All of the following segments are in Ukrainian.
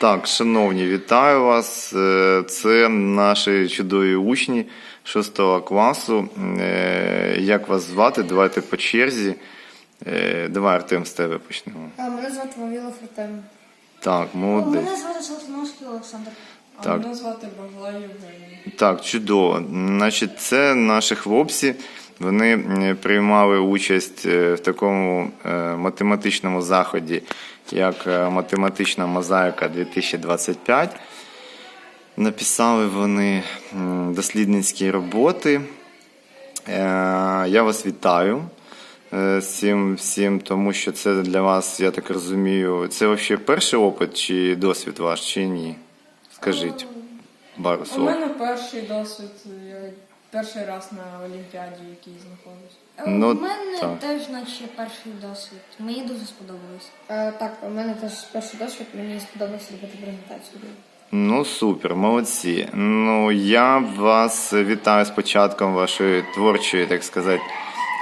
Так, шановні, вітаю вас. Е, Це наші чудові учні 6 класу. Е, Як вас звати? Давайте по черзі. Е, Давай, Артем, з тебе почнемо. А, Мене звати Вавілов Артем. Так, молодець. Мене звати Солотиновський Олександр. А мене звати Багла Євгенія. Так, чудово. Значить, це наші хлопці. Вони приймали участь в такому математичному заході, як е, математична мозаїка 2025. Написали вони дослідницькі роботи. Е, Я вас вітаю е, цим всім, тому що це для вас, я так розумію, це взагалі перший опит чи досвід ваш, чи ні? Скажіть пару У мене перший досвід, я перший раз на Олімпіаді, який знаходжусь. Ну, у мене так. теж наче перший досвід. Мені дуже сподобалось. Е, так, у мене теж перший досвід, мені сподобалося робити презентацію. Ну, супер, молодці. Ну, я вас вітаю з початком вашої творчої, так сказати,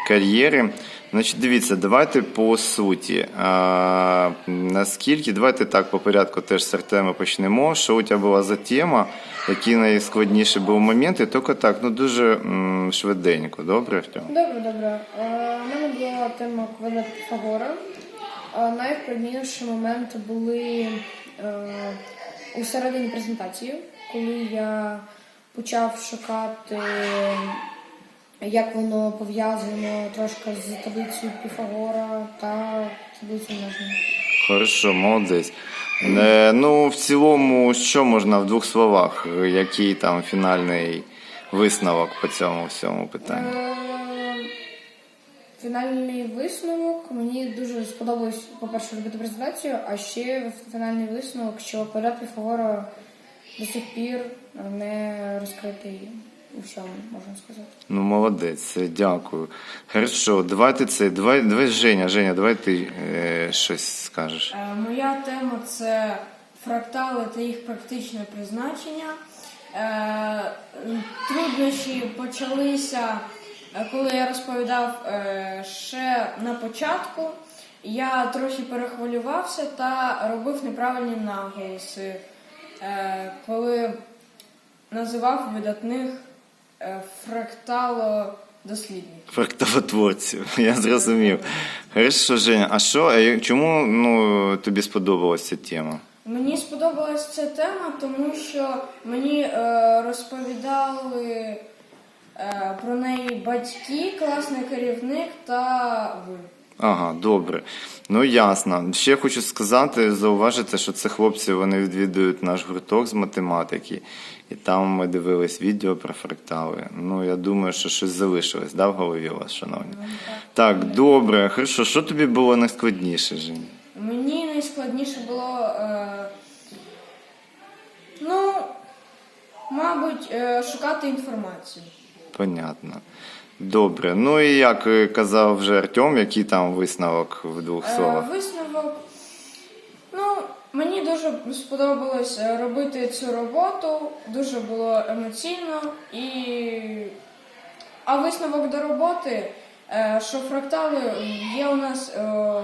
кар'єри. Значить, дивіться, давайте по суті. А, наскільки, давайте так по порядку теж з Артема почнемо. Що у тебе була за тема, які найскладніші були моменти, тільки так, ну дуже м, швиденько, добре, Артем? Добре, добре. У мене була тема квадрат Піфагора. Е, Найскладніші моменти були е, у середині презентації, коли я почав шукати, як воно пов'язано трошки з таблицею Піфагора та таблицею множення. Хорошо, молодець. Е, ну, в цілому, що можна в двох словах, який там фінальний висновок по цьому всьому питанню? Е, Фінальний висновок мені дуже сподобалось, по-перше, робити презентацію, а ще фінальний висновок, що квадрат Піфагора до сих пір не розкритий у всьому, можна сказати. Ну, молодець, дякую. Хорошо, давайте це. Давай, давай Женя, Женя, давай ти е, щось скажеш. Е, Моя тема це фрактали та їх практичне призначення. Е, Труднощі почалися, е, коли я розповідав е, ще на початку. Я трохи перехвилювався та робив неправильні наголоси, е, коли називав видатних фракталодослідників. Фрактовотворців, я зрозумів. Хорошо, Женя, а що, е, чому ну, тобі сподобалася ця тема? Мені сподобалася ця тема, тому що мені е, розповідали е, про неї батьки, класний керівник та ви. Ага, добре. Ну ясно. Ще хочу сказати, зауважити, що це хлопці вони відвідують наш гурток з математики, і там ми дивились відео про фрактали. Ну я думаю, що щось залишилось, да, в голові у вас, шановні? Так, добре. Хорошо, що тобі було найскладніше, Жень? Мені найскладніше було, е, ну, мабуть, е, шукати інформацію. Понятно. Добре. Ну і як е, казав вже Артем, який там висновок в двох Е, словах? Висновок. Ну, мені дуже сподобалось робити цю роботу, дуже було емоційно і. А висновок до роботи, е, що фрактали є у нас е,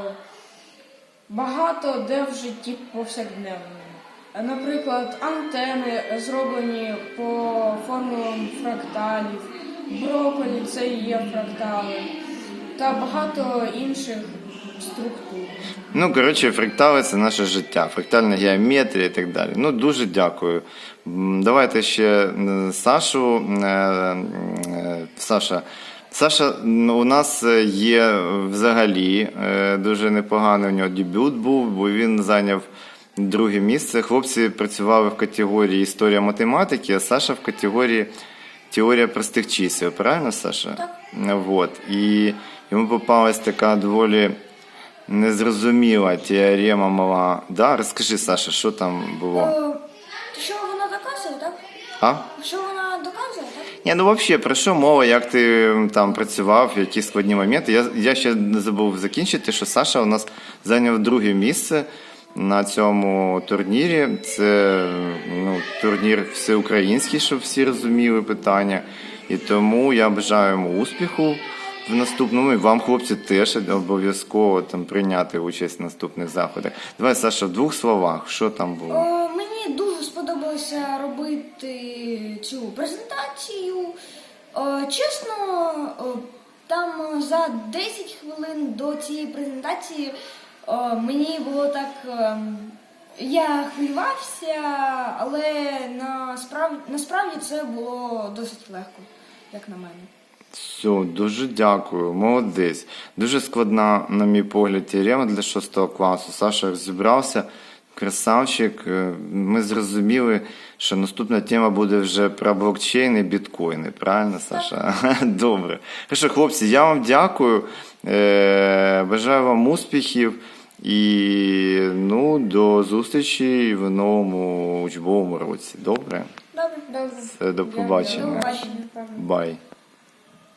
багато де в житті повсякденному. Наприклад, антени зроблені по формулам фракталів, броколі це є фрактали, та багато інших структур. Ну, коротше, фрактали це наше життя, фрактальна геометрія і так далі. Ну, дуже дякую. Давайте ще Сашу. е, е, Саша. Саша, ну, у нас е, є взагалі дуже непоганий у нього дебют був, бо він зайняв друге місце. Хлопці працювали в категорії історія математики, а Саша в категорії теорія простих чисел. Правильно, Саша? Так. Вот. І йому попалась така доволі незрозуміла теорема мала. Да? Розкажи, Саша, що там було? Е, Що вона доказує, так? А? Що вона доказує, так? Ні, ну взагалі, про що мова, як ти там працював, які складні моменти. Я, я ще не забув закінчити, що Саша у нас зайняв друге місце на цьому турнірі. Це ну, турнір всеукраїнський, щоб всі розуміли питання. І тому я бажаю йому успіху в наступному. І вам, хлопці, теж обов'язково там прийняти участь в наступних заходах. Давай, Саша, в двох словах, що там було? Е, сподобалося робити цю презентацію. Е, Чесно, е, там за 10 хвилин до цієї презентації е, мені було так. е, Я хвилювався, але насправді, насправді це було досить легко, як на мене. Все, дуже дякую, молодець. Дуже складна, на мій погляд, теорема для 6 класу. Саша розібрався, красавчик. Е, Ми зрозуміли, що наступна тема буде вже про блокчейн і біткоїни. Правильно, Саша? Добре. Хорошо, хлопці, я вам дякую. Е, Бажаю вам успіхів. І ну, до зустрічі в новому учбовому році. Добре? Добре. До. До побачення. Бай.